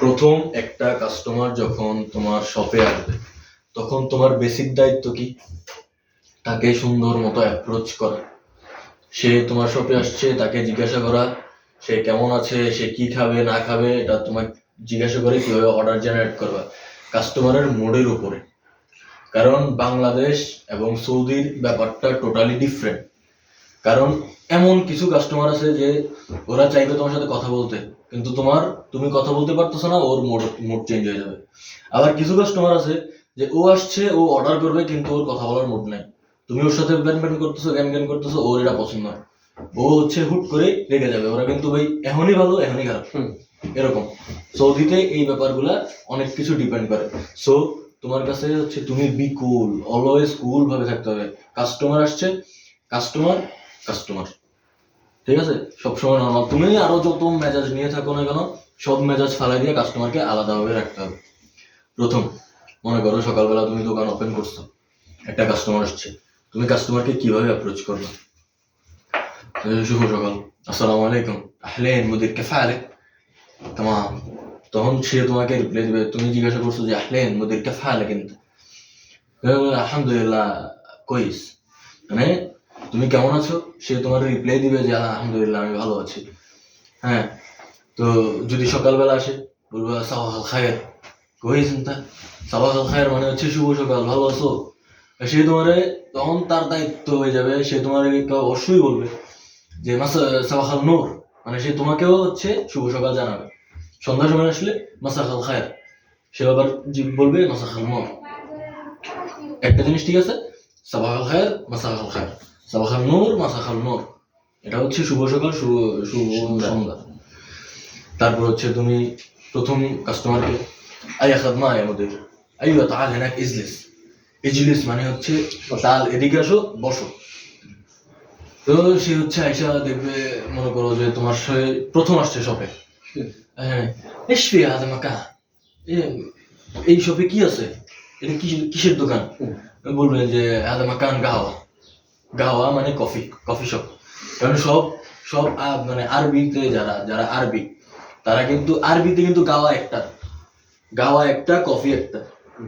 প্রথম একটা কাস্টমার যখন তোমার শপে আসবে, তখন তোমার বেসিক দায়িত্ব কি? তাকে সুন্দর মতো অ্যাপ্রোচ করা। সে তোমার শপে আসছে, তাকে জিজ্ঞাসা করা, সে কেমন আছে, সে কি খাবে, না খাবে, এটা তোমার জিজ্ঞাসা করে কীভাবে অর্ডার জেনারেট করবা। কাস্টমারের মোডের উপরে। কারণ বাংলাদেশ এবং সৌদির ব্যাপারটা টোটালি ডিফারেন্ট কারণ এমন কিছু কাস্টমার আছে যে ওরা চাইবে তোমার সাথে কথা বলতে কিন্তু তোমার তুমি কথা বলতে পারতেছো না ওর মোড মোড চেঞ্জ হয়ে যাবে। আবার কিছু কাস্টমার আছে যে ও আসছে ও অর্ডার করবে কিন্তু ওর কথা বলার মুড নাই। তুমি ওর সাথে ব্যান ব্যান করতেছো জ্ঞান জ্ঞান করতেছো ওর এটা পছন্দ হয় ও হচ্ছে হুট করে রেগে যাবে ওরা কিন্তু ভাই এখনই ভালো এখনই খারাপ। হুম। এরকম। সৌদিতে এই ব্যাপারগুলা অনেক কিছু ডিপেন্ড করে। সো তোমার কাছে হচ্ছে তুমি বি কুল অলওয়েজ কুল ভাবে থাকতে হবে। কাস্টমার আসছে কাস্টমার কাস্টমার ঠিক আছে? সবসময় নর্মাল তুমি আরও যত মেজাজ নিয়ে থাকো না কেন, সব মেজাজ ফালাই দিয়ে কাস্টমারকে আলাদাভাবে রাখতে হবে। প্রথম, মনে করো সকালবেলা তুমি দোকান ওপেন করছ, একটা কাস্টমার আসছে। তুমি কাস্টমারকে কীভাবে অ্যাপ্রোচ করবে? শুভ সকাল। আসসালামু আলাইকুম। আহলেন মুদির কেফা আলেক তামাম। তখন সে তোমাকে রিপ্লাই দেবে, তুমি জিজ্ঞাসা করছ যে, আহলেন মুদির কেফা আলেক কিন্তু আলহামদুলিল্লাহ, কইস। মানে তুমি কেমন আছো? সে তোমার রিপ্লাই দিবে যে আলহামদুলিল্লাহ, আমি ভালো আছি। হ্যাঁ তো যদি সকালবেলা আসে, বলব সাবাহাল খায়ের। কইস তা? সাবাহাল খায়ের মানে হচ্ছে শুভ সকাল, ভালো আছো? সে তোমারে তখন তার দায়িত্ব হয়ে যাবে, সে তোমার অবশ্যই বলবে যে মাসা সাবাহাল নূর। মানে সে তোমাকেও হচ্ছে শুভ সকাল জানাবে। সন্ধ্যার সময় আসলে মাসাখাল খায়ের। সে আবার বলবে মাসাখাল নূর। একটা জিনিস ঠিক আছে সাবাহাল খায়ের মাসাখাল খায়ের। নূর মাসাখাল নূর। এটা হচ্ছে শুভ সকাল শুভ শুভ সন্ধ্যা। তারপর হচ্ছে তুমি প্রথম কাস্টমারকে খাদমা আয়া আইয়া হেনাক ইজলিস। ইজলিস মানে হচ্ছে তাল এদিকে আসো বসো। তো সে হচ্ছে আইসা দেখবে মনে করো যে তোমার সাথে প্রথম আসছে শপে হ্যাঁ মাকা। এই শপে কি আছে? এটা কিসের দোকান? বলবেন যে হাতে মাকান গাওয়া। গাওয়া মানে কফি কফি শপ। কারণ সব সব মানে আরবিতে যারা যারা আরবি, তারা কিন্তু আরবিতে কিন্তু গাওয়া একটা গাওয়া একটা, কফি একটা।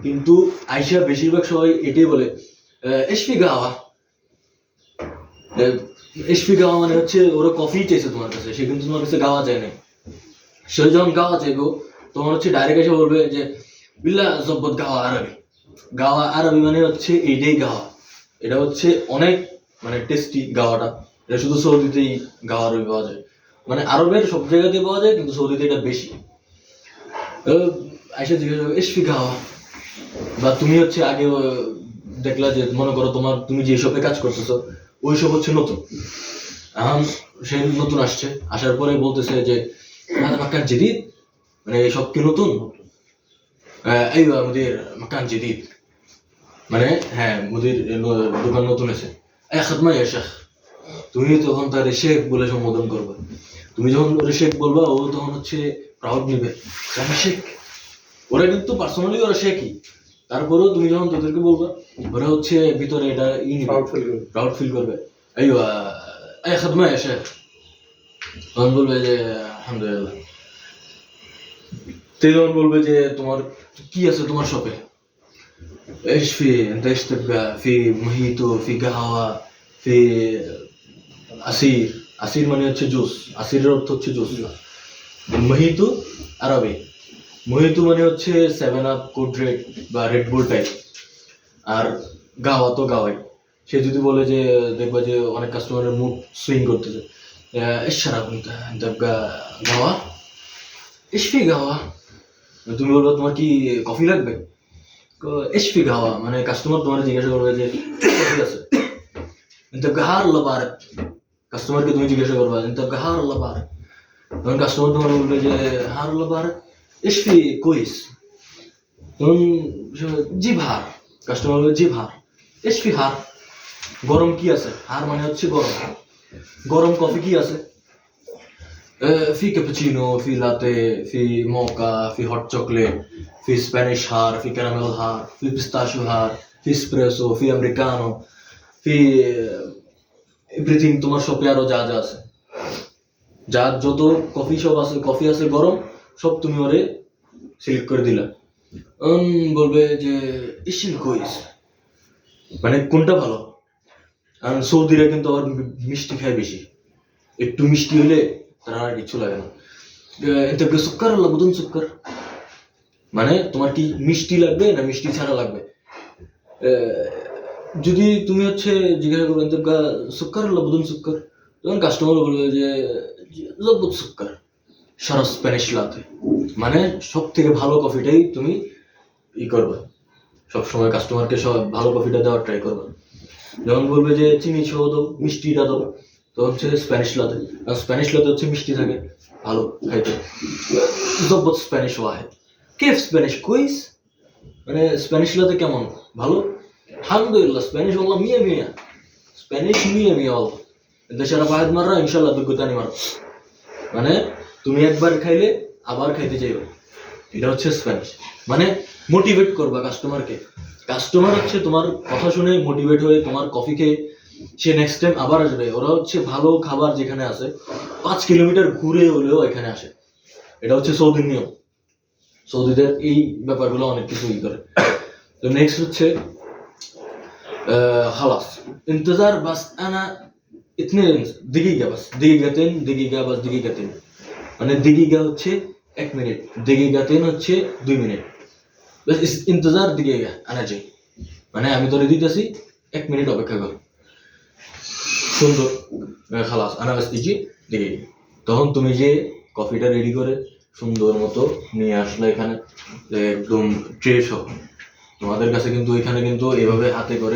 কিন্তু আইসা বেশিরভাগ সবাই এটাই বলে এসপি গাওয়া। এসপি গাওয়া মানে হচ্ছে ওরা কফি চাইছে তোমার কাছে, সে কিন্তু তোমার কাছে গাওয়া চায় না সে যখন গাওয়া চাইব তোমার হচ্ছে ডাইরেক্ট এসে বলবে যে, বিল্লা জব্বত গাওয়া আরবি। গাওয়া আরবি মানে হচ্ছে এইটাই গাওয়া। এটা হচ্ছে অনেক মানে টেস্টি গাওয়াটা। এটা শুধু সৌদিতেই গাওয়া রুই পাওয়া যায়। মানে আরবের সব জায়গাতেই পাওয়া যায়, কিন্তু সৌদিতে এটা বেশি। আইসা জিজ্ঞেস এসপি গাওয়া? বা তুমি হচ্ছে আগে দেখলা যে, মনে করো তোমার, তুমি যে সবে কাজ করতেছ, ওই সব হচ্ছে নতুন। এখন সে নতুন আসছে। আসার পরে বলতেছে যে মাকান জেদিদ? মানে সব কি নতুন? এই আমাদের মাকান জেদিদ। মানে হ্যাঁ মুদির দোকান নতুন আছে এ খাদমা ইয়া শেখ তুমি তখন তার শেখ বলে সম্বোধন করবে। তুমি যখন ওরে শেখ বলবা ও তখন হচ্ছে প্রাউড নিবে। আমি শেখ। ওরা কিন্তু পার্সোনালি ওরা শেখই। তারপরেও তুমি যখন তাদেরকে বলবা ওরা হচ্ছে ভিতরে এটা প্রাউড ফিল করবে। এই এ খাদমা ইয়া শেখ। তখন বলবে যে আলহামদুলিল্লাহ। তে যখন বলবে যে তোমার কি আছে তোমার শপে? ايش في انت ايش تبقى في موهيتو في قهوه في عصير عصير মানে হচ্ছে জুস আসিরের অর্থ হচ্ছে জুস মোহিতো আরবি মোহিতো মানে হচ্ছে সেভেন আপ কোড রেড বা রেড বুল টাইপ আর গাওয়া তো গাওয়াই সে যদি বলে যে দেখবা যে অনেক কাস্টমারের মুড সুইং করতেছে ايش شرب انت انت تبقى গাওয়া ايش في গাওয়া তুমি বলবে তোমার কি কফি লাগবে এসপি গাওয়া মানে কাস্টমার তোমার জিজ্ঞাসা করবে যে, ঠিক আছে কিন্তু গাহার লবার কাস্টমারকে তুমি জিজ্ঞাসা করবা, কিন্তু গাহার লবার তখন কাস্টমার তোমার বলবে যে, হার লবার এসপি কইস তখন জি ভার। কাস্টমার বলবে জি ভার। এসপি হার। গরম কি আছে? হার মানে হচ্ছে গরম। গরম কফি কি আছে? في كابتشينو في لاتيه في موكا في هوت شوكليت في سبانيش هار في كراميل هار في بيستاشيو هار في اسبريسو في امريكانو في এভরিথিং তোমার শপে আরো যা যা আছে যার যত কফি শপ আছে কফি আছে গরম সব তুমি ওরে সিলেক্ট করে দিলা উম, বলবে যে ইসিল কইস মানে কোনটা ভালো কারণ সৌদিরা কিন্তু আবার মি- মিষ্টি খায় বেশি একটু মিষ্টি হলে তারা আর কিছু লাগে না। এতে সুক্কার আল্লাহ? বুদন সুক্কার। মানে তোমার কি মিষ্টি লাগবে না মিষ্টি ছাড়া লাগবে? যদি তুমি হচ্ছে জিজ্ঞাসা করবেন তো সুক্কার আল্লাহ? বুদন সুক্কার। তখন কাস্টমার বলবে যে জব্বত সুক্কার। সারা স্প্যানিশ লাতে। মানে সব থেকে ভালো কফিটাই তুমি ই করবে। সবসময় কাস্টমারকে সব ভালো কফিটা দেওয়ার ট্রাই করবে। যেমন বলবে যে, চিনি সহ দাও মিষ্টিটা দাও তো হচ্ছে স্প্যানিশ লাতে স্প্যানিশ লাতে হচ্ছে মিষ্টি থাকে, ভালো খাইতে। জব্বত স্প্যানিশ ওয়াহেদ কেফ স্প্যানিশ কুইস মানে স্প্যানিশ লাতে কেমন? ভালো? আলহামদুলিল্লাহ স্প্যানিশ বললাম মিয়া মিয়া। স্প্যানিশ মিয়া মিয়া বল দেশের বাহেদ মাররা ইনশাল্লাহ বিজ্ঞতানি মারো মানে তুমি একবার খাইলে আবার খাইতে চাইবে। এটা হচ্ছে স্প্যানিশ মানে মোটিভেট করবা কাস্টমারকে কাস্টমার হচ্ছে তোমার কথা শুনে মোটিভেট হয়ে তোমার কফি খেয়ে সে নেক্সট টাইম আবার আসবে। ওরা হচ্ছে ভালো খাবার যেখানে আছে, পাঁচ কিলোমিটার ঘুরে হলেও এখানে আসে। এটা হচ্ছে সৌদি নিয়ম। সৌদিদের এই ব্যাপারগুলো অনেক কিছু ই করে। তো নেক্সট হচ্ছে হালাস। ইন্তজার বাস আনা দিঘি গ্যা বাস। দিঘি গাতেন দিঘি গা বাস, দিঘি গাতেন মানে দিঘি গা হচ্ছে এক মিনিট, দিঘি গাতেন হচ্ছে দুই মিনিট। ইন্তজার দিঘি গা আনা যাই মানে আমি তো রেডি দিতেছি এক মিনিট অপেক্ষা করি। সুন্দর খালাস, আনারস দিচ্ছি দিকে তখন তুমি যে কফিটা রেডি করে সুন্দর মতো নিয়ে আসলে এখানে, একদম ট্রেস হোক তোমাদের কাছে কিন্তু এখানে কিন্তু এভাবে হাতে করে